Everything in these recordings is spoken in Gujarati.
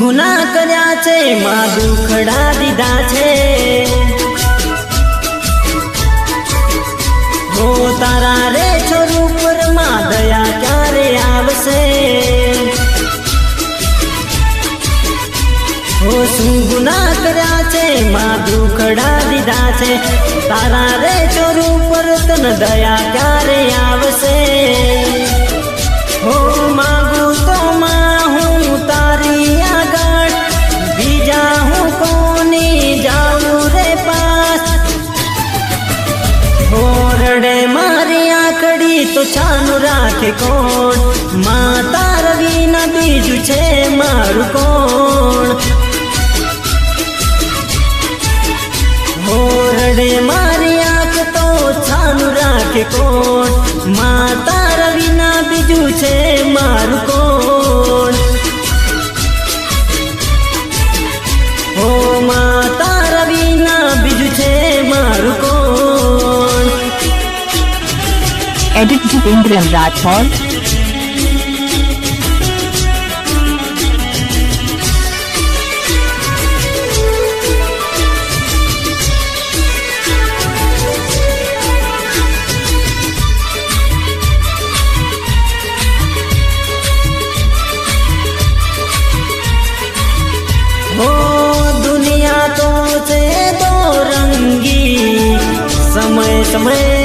ગુના કર્યા છે, માં દુખડા દીધા છે. હો તારા રે છોરું પરમાં દયા ક્યારે આવશે? હો શું ગુના કર્યા છે, માં દુખડા દીધા છે? તારા રે છોરું પર તન દયા ક્યારે આવશે? ભૂપેન્દ્રમ રાઠોડ દુનિયા તો છે તો રંગી સમય સમય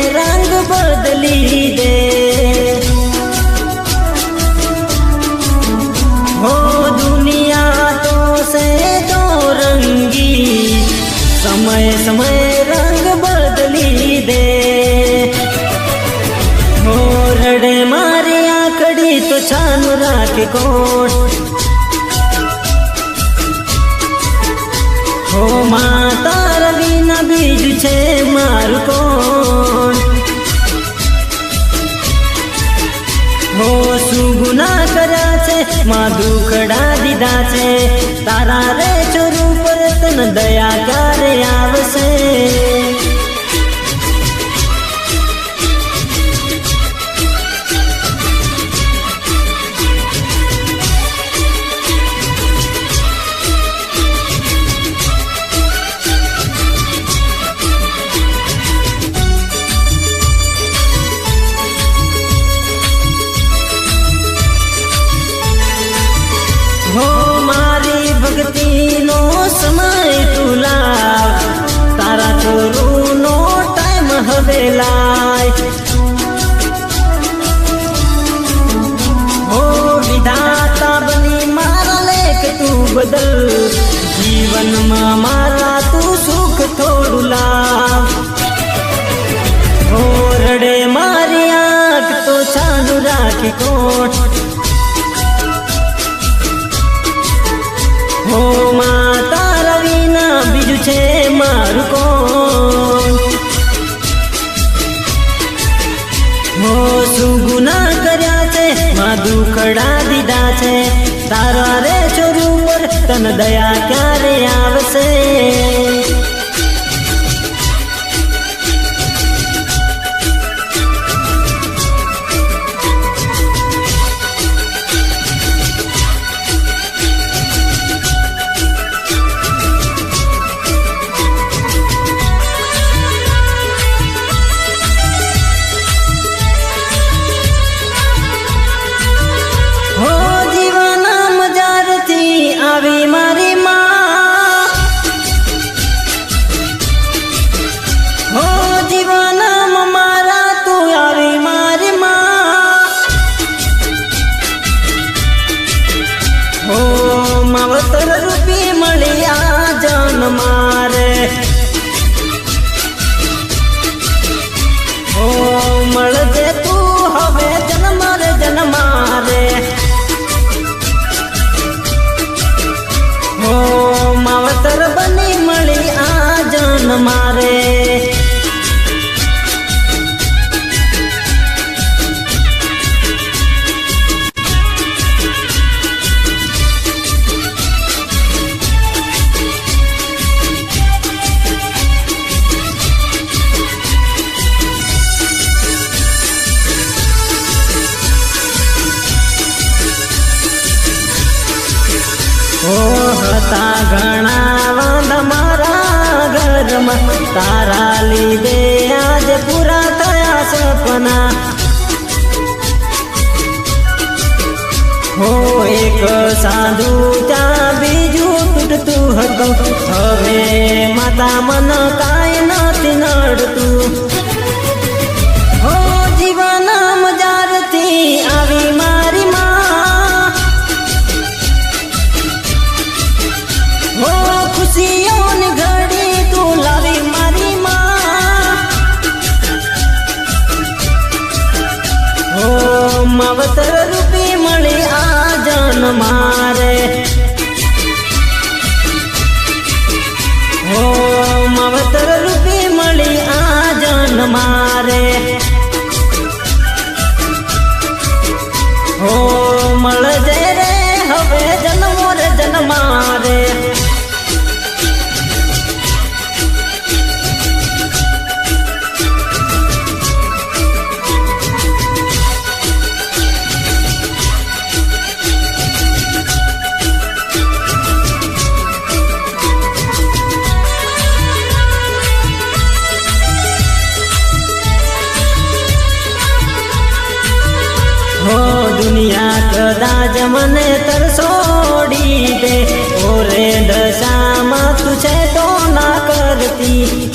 તો છાનું રાજકોટ હો માતા રવિના બીજ છે મારું કોણ? હો શું ગુના કર્યા છે, મા દુખડા દીધા છે. તારા રે ચોરૂપ રતન દયા ક્યારે સમય તુલા તારા ચોરુનો ટાઈમ હવે લાય. હો વિધાતા બની મારા લેખ તું બદલ. જીવનમાં મારા તું સુખ થોડું લાવ. હો રડે મારી આંખ તો ચાલુ રાખી કોણ? દુખડા દીધા છે. તારા રે છોરું પર તન દયા ક્યારે જન ઘરમાં તારા લીધે આજે પૂરા થયા સપના હો એક સાધુ, ત્યાં બીજું તૂટતું હતું. હવે માતા મન કાંઈ નથી નડતું. મારે હો દુનિયા કદાચ મને તરસોડી દે ઓરે દશામાં તું છે તો ના કરતી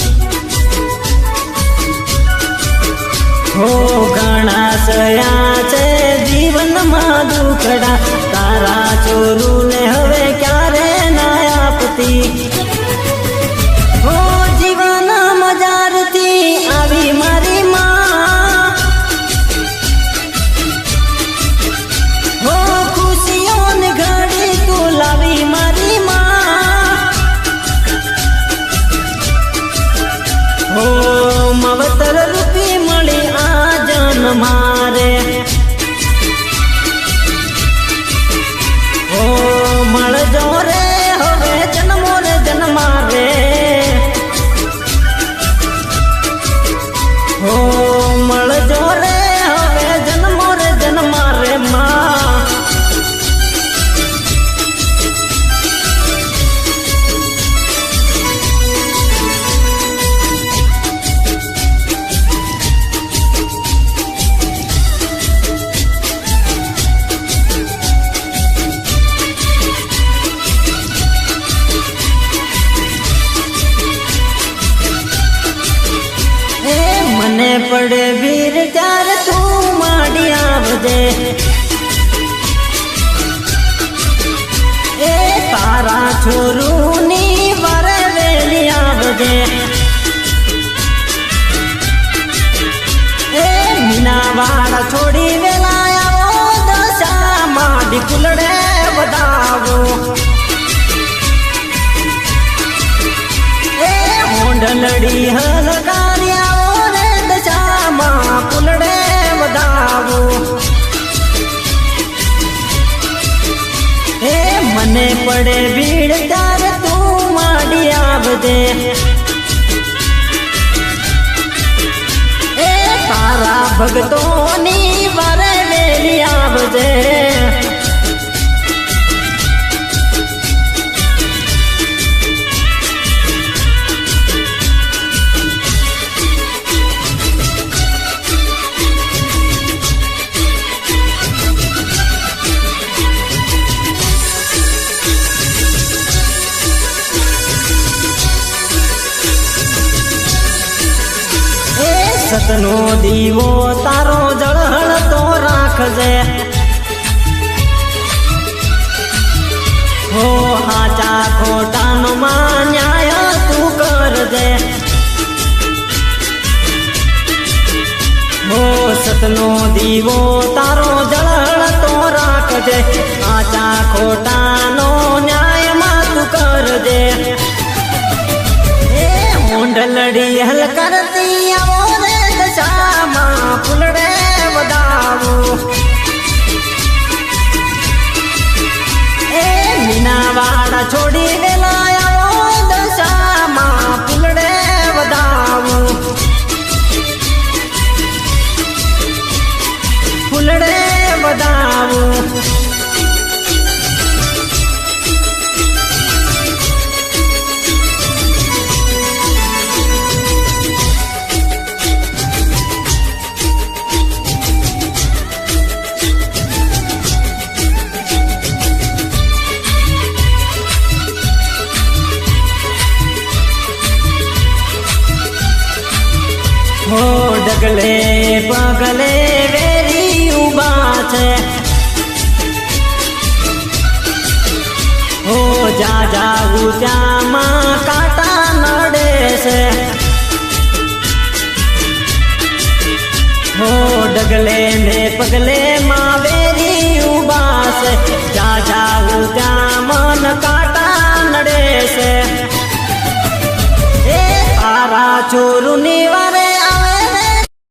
રૂપી મળી આ જન પડે વીર ચાર તું માડી આવજે. એ તારા છોરુની વરે વેલી આવજે. એ મીના વાળા છોડી વેલા આવો દશા માડી કુલડે વધાવો. એ હોંડલડી હલકાર્યાઓ મને પડે ભીડ તાર તું માડી આવજે. એ તારા ભક્તોની રાખજે હો હાચા ખોટાનો માં ન્યાય તું કરજે. હો સતનો દીવો તારો જળહળ તો રાખજે. હાચા ખોટાનો છોડી ડગલે પગલે વેરી ઊભા છે. હો, જા જા ઉજામાં કાટા નડે છે. હો, ડગલે ને પગલે માં વેરી ઊભા છે. જા જા ઉજામાં કાંટા નડે છે. એ તારા ચોરુની વાત